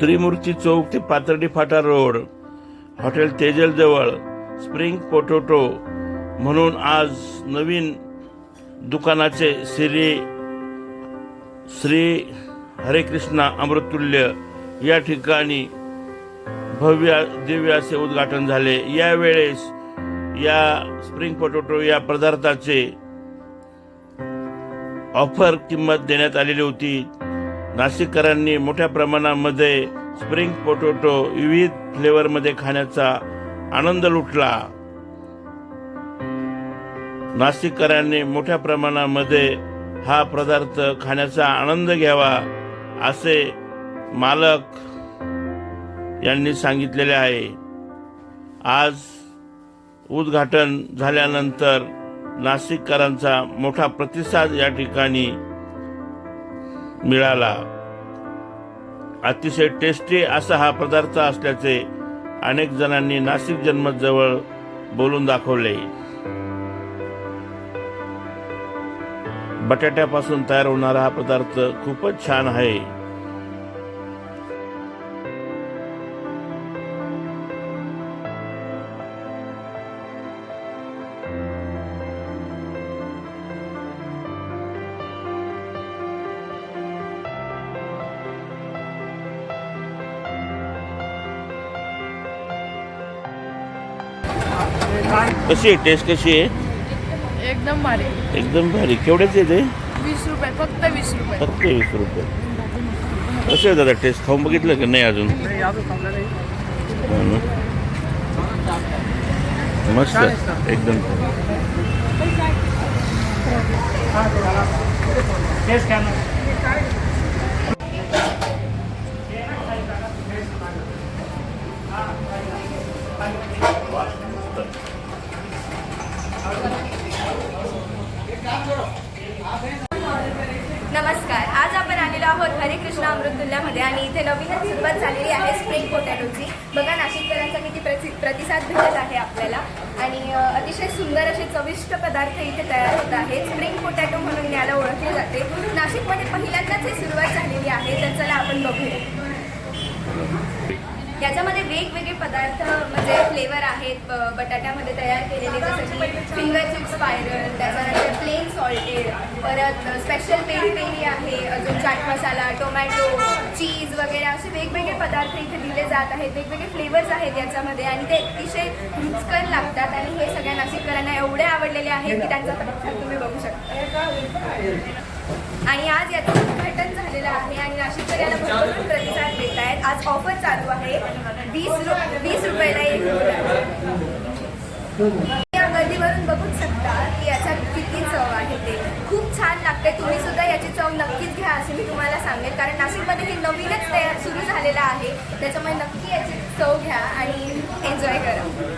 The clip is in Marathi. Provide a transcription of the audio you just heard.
त्रिमूर्ती चौक ते पाथर्डी फाटा रोड. हॉटेल तेजल जवळ स्प्रिंग पोटोटो. म्हणून आज नवीन दुकानाचे श्री श्री हरेकृष्णा अमृतुल्य या ठिकाणी भव्य दिव्य असे उद्घाटन झाले. यावेळेस या स्प्रिंग पोटोटो या पदार्थाचे ऑफर किंमत देण्यात आलेली होती. नाशिककरांनी मोठ्या प्रमाणामध्ये स्प्रिंग पोटोटो विविध फ्लेवरमध्ये खाण्याचा आनंद लुटला. नाशिककरांनी मोठ्या प्रमाणामध्ये हा पदार्थ खाण्याचा आनंद घ्यावा असे मालक यांनी सांगितलेले आहे. आज उद्घाटन झाल्यानंतर नाशिककरांचा मोठा प्रतिसाद या ठिकाणी मिळाला. अतिशय टेस्टी असा हा पदार्थ असल्याचे अनेक जणांनी नाशिक जन्मजवळ बोलून दाखवले. बटाट्यापासून तयार होणारा हा पदार्थ खूपच छान आहे. कशी आहे? टेस्ट कशी आहे? एकदम भारी. एकदम भारी. केवढ्याच आहे ते? वीस रुपये फक्त वीस रुपये. फक्त वीस रुपये. कसं आहे दादा टेस्ट खाऊन बघितलं की नाही अजून? हो. ना? मस्त एकदम. नमस्कार. आज आपण आलेलो आहोत हरे कृष्ण आणि इथे नवीनच सुरुवात झालेली आहे स्प्रिंग पोटॅटोची. बघा नाशिककरांचा किती प्रति प्रतिसाद भेटत आहे आपल्याला. आणि अतिशय सुंदर असे चविष्ट पदार्थ इथे तयार होत आहेत. स्प्रिंग पोटॅटो म्हणून याला ओळखले जाते. नाशिकमध्ये पहिल्यांदाच ही सुरुवात झालेली आहे तर चला आपण बघूया. वेगवेगळे पदार्थ म्हणजे फ्लेवर आहेत ब- बटाट्यामध्ये तयार केलेले जसं की फिंगर चिप्स स्पायरल त्याच्यानंतर प्लेन सॉल्टेड परत स्पेशल पेरी पेरी आहे अजून चाट मसाला टोमॅटो चीज वगैरे असे वेगवेगळे पदार्थ इथे दिले जात आहेत वेगवेगळे फ्लेवर्स आहेत याच्यामध्ये आणि ते अतिशय रुचकर लागतात आणि हे सगळ्या नाशिककरांना एवढे आवडलेले आहेत की त्यांचा पदार्थ तुम्ही बघू शकता. आणि आज याचं उद्घाटन झालेलं आहे आणि नाशिककर याला भरभरून प्रतिसाद देत आहेत आज ऑफर चालू आहे. वीस रु वीस रुपयाला एक या गर्दीवरून बघूच शकता की याचा किती चव आहे ते. खूप छान लागते तुम्ही सुद्धा याची चव नक्कीच घ्या असे मी तुम्हाला सांगेल कारण नाशिकमध्ये हे नवीनच तयार सुरू झालेलं आहे. त्याच्यामुळे नक्की याची चव घ्या आणि एन्जॉय करा.